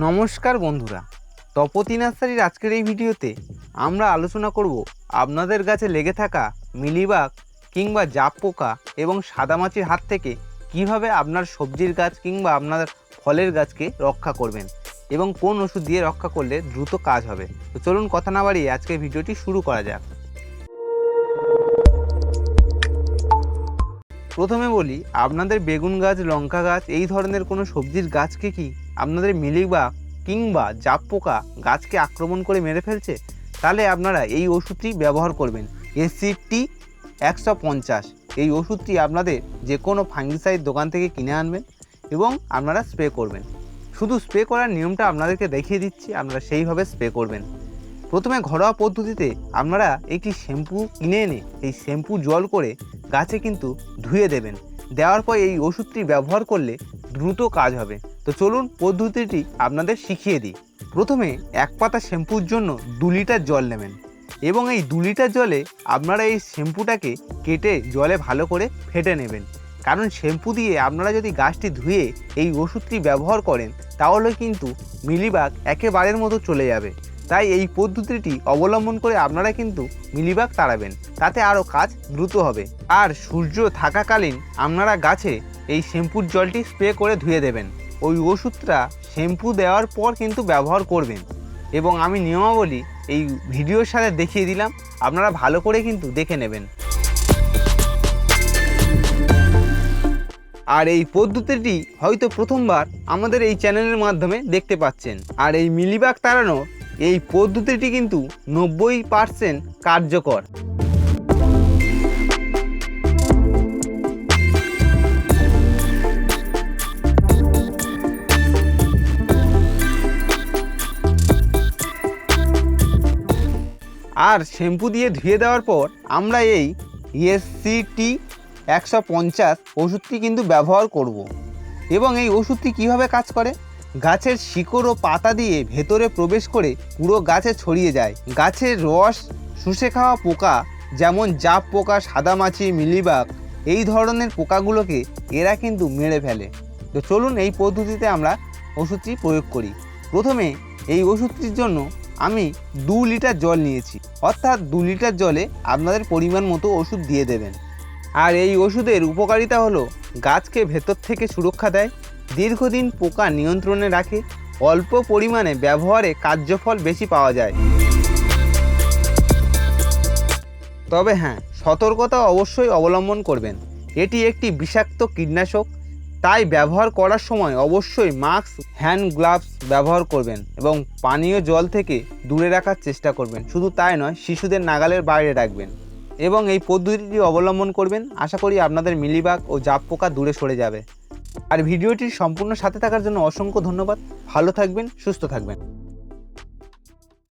নমস্কার বন্ধুরা, তপতি নার্সারির আজকের এই ভিডিওতে আমরা আলোচনা করব আপনাদের গাছে লেগে থাকা মিলিবাগ কিংবা জাপ পোকা এবং সাদামাছির হাত থেকে কীভাবে আপনার সবজির গাছ কিংবা আপনার ফলের গাছকে রক্ষা করবেন এবং কোন ওষুধ দিয়ে রক্ষা করলে দ্রুত কাজ হবে। তো চলুন কথা না বাড়িয়ে আজকের ভিডিওটি শুরু করা যাক। প্রথমে বলি, আপনাদের বেগুন গাছ, লঙ্কা গাছ, এই ধরনের কোনো সবজির গাছকে কি আপনাদের মিলিবাগ কিংবা জাপ পোকা গাছকে আক্রমণ করে মেরে ফেলছে, তাহলে আপনারা এই ওষুধটি ব্যবহার করবেন। এসিটি একশো পঞ্চাশ। এই ওষুধটি আপনাদের যে কোনো ফাঙ্গিসাইড দোকান থেকে কিনে আনবেন এবং আপনারা স্প্রে করবেন। শুধু স্প্রে করার নিয়মটা আপনাদেরকে দেখিয়ে দিচ্ছি, আপনারা সেইভাবে স্প্রে করবেন। প্রথমে ঘরোয়া পদ্ধতিতে আপনারা একটি শ্যাম্পু কিনে এনে এই শ্যাম্পু জল করে গাছে কিন্তু ধুয়ে দেবেন। দেওয়ার পর এই ওষুধটি ব্যবহার করলে দ্রুত কাজ হবে। তো চলুন পদ্ধতিটি আপনাদের শিখিয়ে দিই। প্রথমে এক পাতা শ্যাম্পুর জন্য দু লিটার জল নেবেন এবং এই দু লিটার জলে আপনারা এই শ্যাম্পুটাকে কেটে জলে ভালো করে ফেটে নেবেন। কারণ শ্যাম্পু দিয়ে আপনারা যদি গাছটি ধুয়ে এই ওষুধটি ব্যবহার করেন, তাহলে কিন্তু মিলিবাগ একেবারের মতো চলে যাবে। তাই এই পদ্ধতিটি অবলম্বন করে আপনারা কিন্তু মিলিবাগ তাড়াবেন, তাতে আরও কাজ দ্রুত হবে। আর সূর্য থাকাকালীন আপনারা গাছে এই শ্যাম্পুর জলটি স্প্রে করে ধুয়ে দেবেন। ওই ওষুধটা শ্যাম্পু দেওয়ার পর কিন্তু ব্যবহার করবেন। এবং আমি নিয়মাবলী এই ভিডিওর সাথে দেখিয়ে দিলাম। আপনারা ভালো করে কিন্তু দেখে নেবেন। আর এই পদ্ধতিটি হয়তো প্রথমবার আমাদের এই চ্যানেলের মাধ্যমে দেখতে পাচ্ছেন। আর এই মিলিবাগ তাড়ানোর এই পদ্ধতিটি কিন্তু নব্বই পার্সেন্ট কার্যকর। আর শ্যাম্পু দিয়ে ধুয়ে দেওয়ার পর আমরা এই এসসিটি একশো পঞ্চাশ ওষুধটি কিন্তু ব্যবহার করব। এবং এই ওষুধটি কীভাবে কাজ করে? গাছের শিকড় ও পাতা দিয়ে ভেতরে প্রবেশ করে পুরো গাছে ছড়িয়ে যায়। গাছের রস, শুষে খাওয়া পোকা যেমন জাপ পোকা, সাদামাছি, মিলিবাগ, এই ধরনের পোকাগুলোকে এরা কিন্তু মেরে ফেলে। তো চলুন এই পদ্ধতিতে আমরা ওষুধটি প্রয়োগ করি। প্রথমে এই ওষুধটির জন্য আমি দু লিটার জল নিয়েছি। অর্থাৎ দু লিটার জলে আপনাদের পরিমাণ মতো ওষুধ দিয়ে দেবেন। আর এই ওষুধের উপকারিতা হলো গাছকে ভেতর থেকে সুরক্ষা দেয়, দীর্ঘদিন পোকা নিয়ন্ত্রণে রাখে, অল্প পরিমাণে ব্যবহারে কার্যফল বেশি পাওয়া যায়। তবে হ্যাঁ সতর্কতা অবশ্যই অবলম্বন করবেন। এটি একটি বিষাক্ত কীটনাশক তাই ব্যবহার করার সময় অবশ্যই মাস্ক, হ্যান্ড গ্লাভস ব্যবহার করবেন এবং পানীয় জল থেকে দূরে রাখার চেষ্টা করবেন। শুধু তাই নয়, শিশুদের নাগালের বাইরে রাখবেন এবং এই পদ্ধতিটি অবলম্বন করবেন। আশা করি আপনাদের মিলিবাগ ও জাপ পোকা দূরে সরে যাবে। আর ভিডিওটির সম্পূর্ণ সাথে থাকার জন্য অসংখ্য ধন্যবাদ। ভালো থাকবেন, সুস্থ থাকবেন।